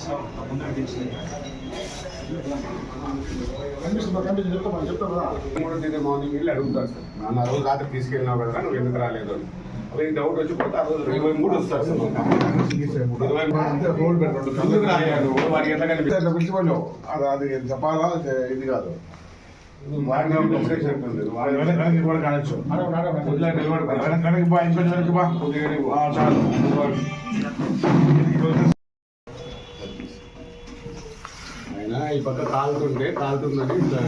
చేస్తాం ముందు చెప్తా మూడో తేదీ మార్నింగ్ వెళ్ళి అడుగుతారు సార్ నాన్న రోజు రాత్రి తీసుకెళ్ళినావు కదా నువ్వు ఎందుకు రాలేదు అని అదే డౌట్ వచ్చి పోతే ఆ రోజు ఇరవై మూడు వస్తారు సార్ ఇరవై మూడు రోడ్ పెట్టండి ఎందుకు రాలేదు వాడికి ఎట్లా అది అది చెప్పాలా ఇది కాదు వాడిని ఈ పక్క కాలుతుంటే కాలుతుందని ఇట్లా.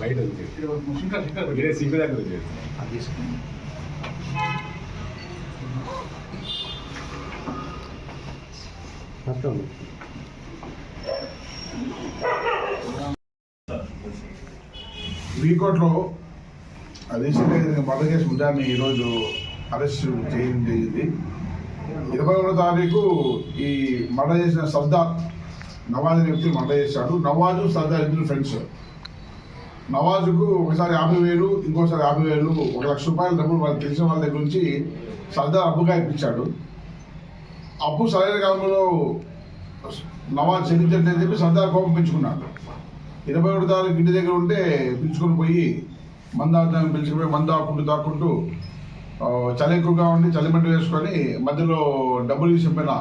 బయట సింగు దగ్గర వీకోట్లో రీసెంట్గా మర్డర్ కేసు ఈరోజు అరెస్ట్ చేయడం జరిగింది. ఇరవై ఒకటో తారీఖు ఈ మర్డర్ చేసిన సర్దార్ నవాజ్ అనే వ్యక్తి మర్డర్ చేశాడు. నవాజు సర్దార్ ఇద్దరు ఫ్రెండ్స్ నవాజుకు ఒకసారి యాభై వేలు ఇంకోసారి యాభై వేలు ఒక లక్ష రూపాయల డబ్బులు వాళ్ళు తెలిసిన వాళ్ళ దగ్గర నుంచి సర్దార్ అప్పుగా ఇప్పించాడు. అప్పు సరైన కాలంలో నవాజ్ చెల్లించట్లేదని చెప్పి సర్దార్ కోపం పెంచుకున్నాడు. ఇరవై ఒకటి తారీఖు ఇంటి దగ్గర ఉంటే పిలుచుకొని పోయి మందాన్ని పిలుచుకుపోయి మందు దాక్కుంటూ దాక్కుంటూ చలి ఎక్కువగా ఉండి చలిమంట వేసుకొని మధ్యలో డబ్బులు విషయమైన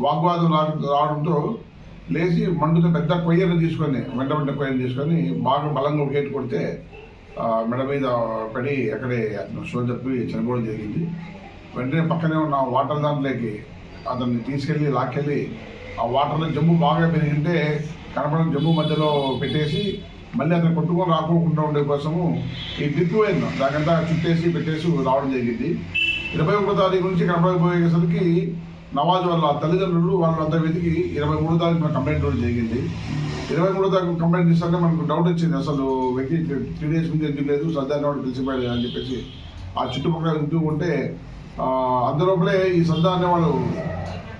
వాగ్వాదం రా రావడంతో లేచి మండుతో పెద్ద కొయ్యను తీసుకొని వెంట వెంట కొయ్యను తీసుకొని బాగా బలంగా గేట్ కొడితే మెడ మీద పడి అక్కడే షో చెప్పి చనిపోవడం జరిగింది. వెంటనే పక్కనే ఉన్న వాటర్ దాంట్లోకి అతన్ని తీసుకెళ్ళి లాక్కెళ్ళి ఆ వాటర్లో జమ్ము బాగా పెరిగింటే కడపడం జమ్ము మధ్యలో పెట్టేసి మళ్ళీ అతను కొట్టుకొని రాకోకుండా ఉండే కోసము ఈ డ్రిప్ పోయింది. దానికంతా చుట్టేసి పెట్టేసి రావడం జరిగింది. ఇరవై ఒకటో తారీఖు నుంచి కనపడకపోయేసరికి నవాజ్ వాళ్ళ తల్లిదండ్రులు వాళ్ళంతా వెతికి ఇరవై మూడో తారీఖు మనకు కంప్లైంట్ ఇవ్వడం జరిగింది. ఇరవై మూడో తారీఖు కంప్లైంట్ ఇస్తానే మనకు డౌట్ వచ్చింది. అసలు వ్యక్తి త్రీ డేస్ ముందు ఎందుకు లేదు? సర్దార్ వాడు తెలిసిపోయాడు అని చెప్పేసి ఆ చుట్టుపక్కల వింటూ ఉంటే అందులోపలే ఈ సర్దార్ అనేవాడు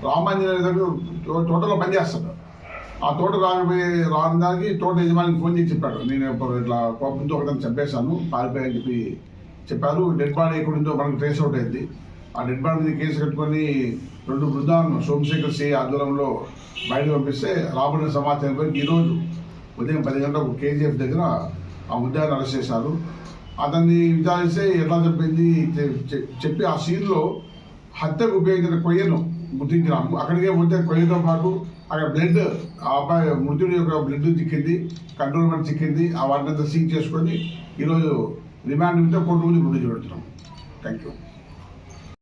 రామాంజనేయ దగ్గర తో- తోటలో పనిచేస్తాడు. ఆ తోట రాకపోయి రాని దానికి తోట యజమానికి ఫోన్ చేసి చెప్పాడు. నేను ఇప్పుడు ఇట్లా కోపంతో ఒకదాన్ని చంపేశాను పారిపోయాని చెప్పి చెప్పారు. డెడ్ బాడీ ఎక్కడుందో మనకు ట్రేస్ అవుట్ అయింది. ఆ డెడ్ బాడీ మీద కేసు కట్టుకొని రెండు బృందాలను సోమశేఖర్ సి ఆధ్వర్యంలో బయట పంపిస్తే రాబడిన సమాచారం పోయి ఈరోజు ఉదయం పది గంటలకు కేజీఎఫ్ దగ్గర ఆ ముద్దాన్ని అరెస్ట్ చేశారు. అతన్ని విచారిస్తే ఎట్లా చెప్పింది చెప్పి ఆ సీన్లో హత్యకు ఉపయోగించిన కొయ్యను గుర్తించినాము. అక్కడికే పోతే కొయ్యతో పాటు అక్కడ బ్లడ్ ఆ అబ్బాయి మృతుడి యొక్క బ్లడ్ చిక్కింది కంట్రోల్మెంట్ చిక్కింది ఆ వాటిని సీజ్ చేసుకొని ఈరోజు రిమాండ్ మీద కోర్టు ముందు గుర్తు చూడుతున్నాం థ్యాంక్ యూ